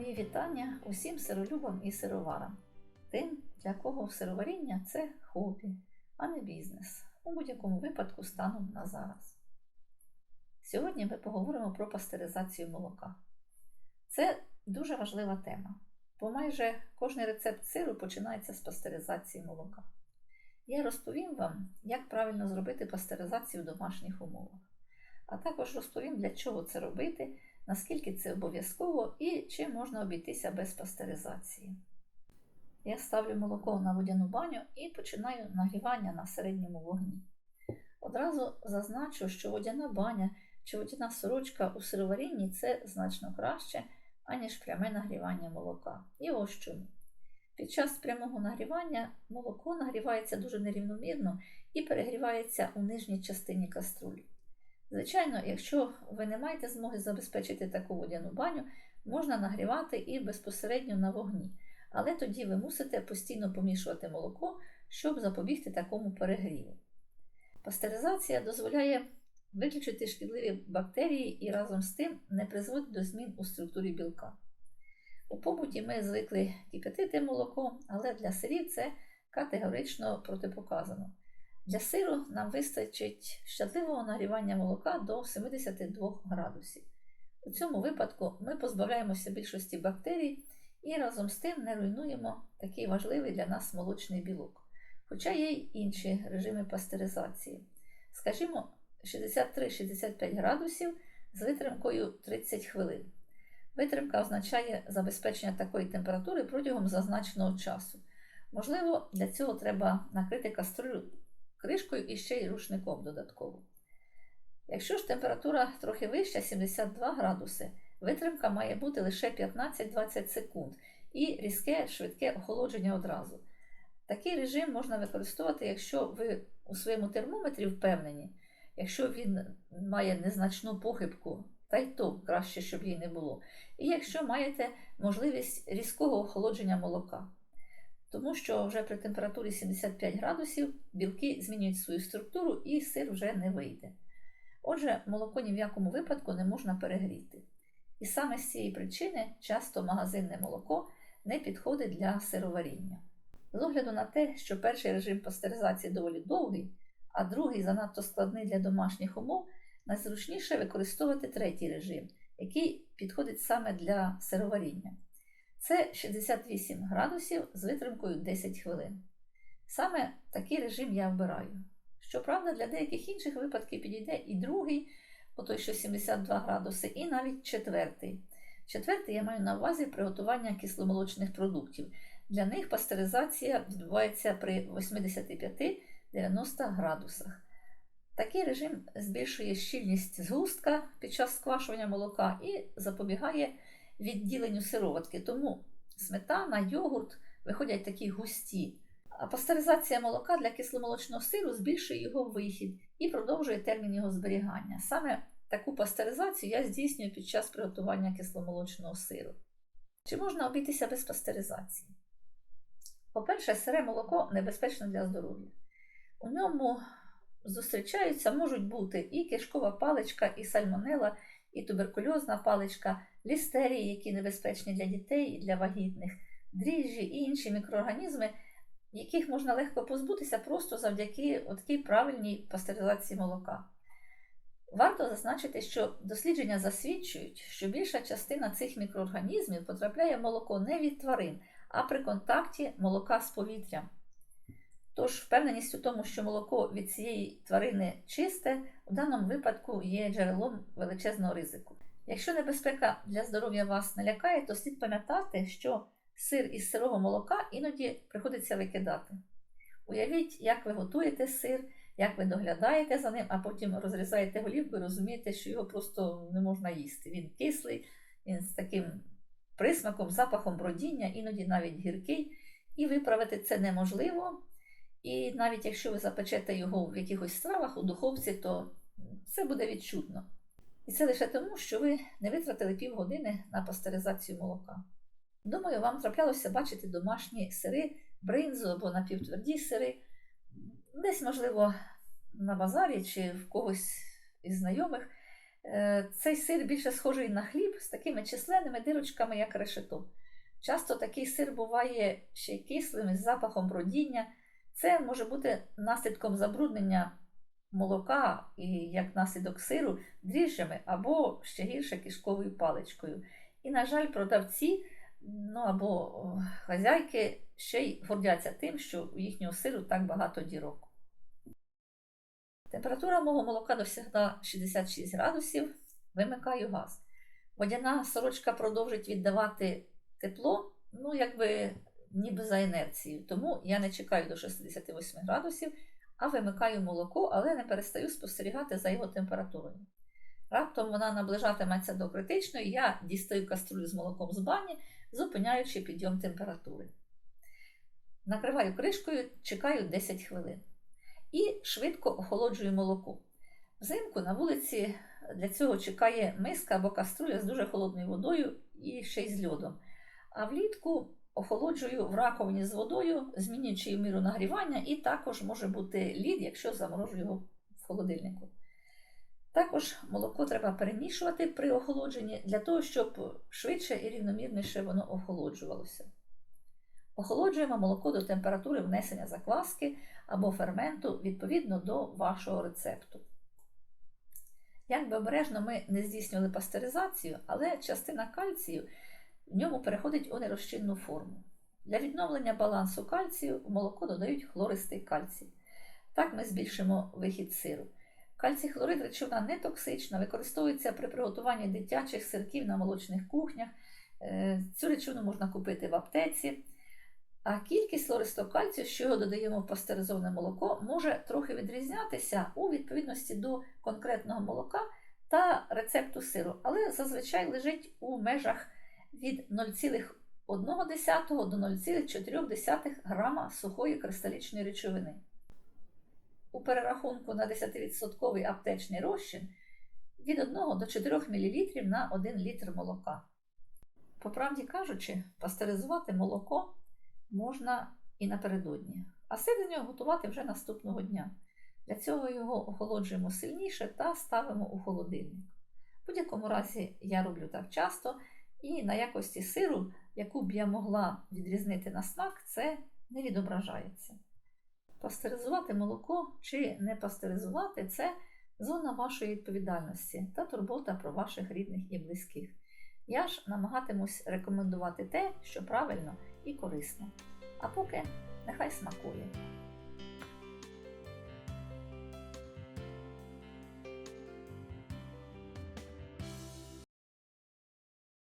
Мої вітання усім сиролюбам і сироварам, тим, для кого сироваріння це хобі, а не бізнес, у будь-якому випадку станом на зараз. Сьогодні ми поговоримо про пастеризацію молока. Це дуже важлива тема, бо майже кожний рецепт сиру починається з пастеризації молока. Я розповім вам, як правильно зробити пастеризацію в домашніх умовах, а також розповім, для чого це робити наскільки це обов'язково і чи можна обійтися без пастеризації. Я ставлю молоко на водяну баню і починаю нагрівання на середньому вогні. Одразу зазначу, що водяна баня чи водяна сорочка у сироварінні це значно краще, аніж пряме нагрівання молока. І ось чому. Під час прямого нагрівання молоко нагрівається дуже нерівномірно і перегрівається у нижній частині каструлі. Звичайно, якщо ви не маєте змоги забезпечити таку водяну баню, можна нагрівати і безпосередньо на вогні, але тоді ви мусите постійно помішувати молоко, щоб запобігти такому перегріву. Пастеризація дозволяє виключити шкідливі бактерії і разом з тим не призводить до змін у структурі білка. У побуті ми звикли кипятити молоко, але для сирів це категорично протипоказано. Для сиру нам вистачить щасливого нагрівання молока до 72 градусів. У цьому випадку ми позбавляємося більшості бактерій і разом з тим не руйнуємо такий важливий для нас молочний білок. Хоча є й інші режими пастеризації. Скажімо, 63-65 градусів з витримкою 30 хвилин. Витримка означає забезпечення такої температури протягом зазначеного часу. Можливо, для цього треба накрити каструлю кришкою і ще й рушником додатково. Якщо ж температура трохи вища, 72 градуси, витримка має бути лише 15-20 секунд і різке швидке охолодження одразу. Такий режим можна використовувати, якщо ви у своєму термометрі впевнені, якщо він має незначну похибку, та й то краще, щоб її не було. І якщо маєте можливість різкого охолодження молока тому що вже при температурі 75 градусів білки змінюють свою структуру і сир вже не вийде. Отже, молоко ні в якому випадку не можна перегріти. І саме з цієї причини часто магазинне молоко не підходить для сироваріння. З огляду на те, що перший режим пастеризації доволі довгий, а другий занадто складний для домашніх умов, найзручніше використовувати третій режим, який підходить саме для сироваріння. Це 68 градусів з витримкою 10 хвилин. Саме такий режим я вбираю. Щоправда, для деяких інших випадків підійде і другий, отой, що 72 градуси, і навіть четвертий. Четвертий я маю на увазі приготування кисломолочних продуктів. Для них пастеризація відбувається при 85-90 градусах. Такий режим збільшує щільність згустка під час сквашування молока і запобігає відділенню сироватки. Тому сметана, йогурт виходять такі густі. А пастеризація молока для кисломолочного сиру збільшує його вихід і продовжує термін його зберігання. Саме таку пастеризацію я здійснюю під час приготування кисломолочного сиру. Чи можна обійтися без пастеризації? По-перше, сире молоко небезпечне для здоров'я. У ньому зустрічаються, можуть бути і кишкова паличка, і сальмонела, і туберкульозна паличка, лістерії, які небезпечні для дітей і для вагітних, дріжджі і інші мікроорганізми, яких можна легко позбутися просто завдяки такій правильній пастеризації молока. Варто зазначити, що дослідження засвідчують, що більша частина цих мікроорганізмів потрапляє в молоко не від тварин, а при контакті молока з повітрям. Тож, впевненість у тому, що молоко від цієї тварини чисте, у даному випадку є джерелом величезного ризику. Якщо небезпека для здоров'я вас не лякає, то слід пам'ятати, що сир із сирого молока іноді приходиться викидати. Уявіть, як ви готуєте сир, як ви доглядаєте за ним, а потім розрізаєте голівку і розумієте, що його просто не можна їсти. Він кислий, він з таким присмаком, запахом бродіння, іноді навіть гіркий. І виправити це неможливо. І навіть якщо ви запечете його в якихось стравах у духовці, то це буде відчутно. І це лише тому, що ви не витратили півгодини на пастеризацію молока. Думаю, вам траплялося бачити домашні сири, бринзу або напівтверді сири, десь, можливо, на базарі чи в когось із знайомих. Е, Цей сир більше схожий на хліб з такими численними дирочками, як решето. Часто такий сир буває ще кислим із запахом бродіння. Це може бути наслідком забруднення молока і як наслідок сиру дріжджами або ще гірше кишковою паличкою. І, на жаль, продавці ну, або хазяйки ще й гордяться тим, що у їхнього сиру так багато дірок. Температура мого молока досягла 66 градусів, вимикаю газ. Водяна сорочка продовжить віддавати тепло, ну, якби ніби за інерцією. Тому я не чекаю до 68 градусів, а вимикаю молоко, але не перестаю спостерігати за його температурою. Раптом вона наближатиметься до критичної, я дістаю каструлю з молоком з бані, зупиняючи підйом температури. Накриваю кришкою, чекаю 10 хвилин. І швидко охолоджую молоко. Взимку на вулиці для цього чекає миска або каструля з дуже холодною водою і ще й з льодом. А влітку охолоджую в раковині з водою, змінюючи міру нагрівання, і також може бути лід, якщо заморожу його в холодильнику. Також молоко треба перемішувати при охолодженні для того, щоб швидше і рівномірніше воно охолоджувалося. Охолоджуємо молоко до температури внесення закваски або ферменту відповідно до вашого рецепту. Як би обережно ми не здійснювали пастеризацію, але частина кальцію в ньому переходить у нерозчинну форму. Для відновлення балансу кальцію в молоко додають хлористий кальцій. Так ми збільшимо вихід сиру. Кальцій хлорид речовина не токсична, використовується при приготуванні дитячих сирків на молочних кухнях. Е, Цю речовину можна купити в аптеці. А кількість хлористого кальцію, що його додаємо в пастеризоване молоко, може трохи відрізнятися у відповідності до конкретного молока та рецепту сиру, але зазвичай лежить у межах від 0,1 до 0,4 грама сухої кристалічної речовини. У перерахунку на 10% аптечний розчин від 1 до 4 мл на 1 літр молока. По правді кажучи, пастеризувати молоко можна і напередодні, а з готувати вже наступного дня. Для цього його охолоджуємо сильніше та ставимо у холодильник. В будь-якому разі я роблю так часто, і на якості сиру, яку б я могла відрізнити на смак, це не відображається. Пастеризувати молоко чи не пастеризувати це зона вашої відповідальності та турбота про ваших рідних і близьких. Я ж намагатимусь рекомендувати те, що правильно і корисно. А поки нехай смакує.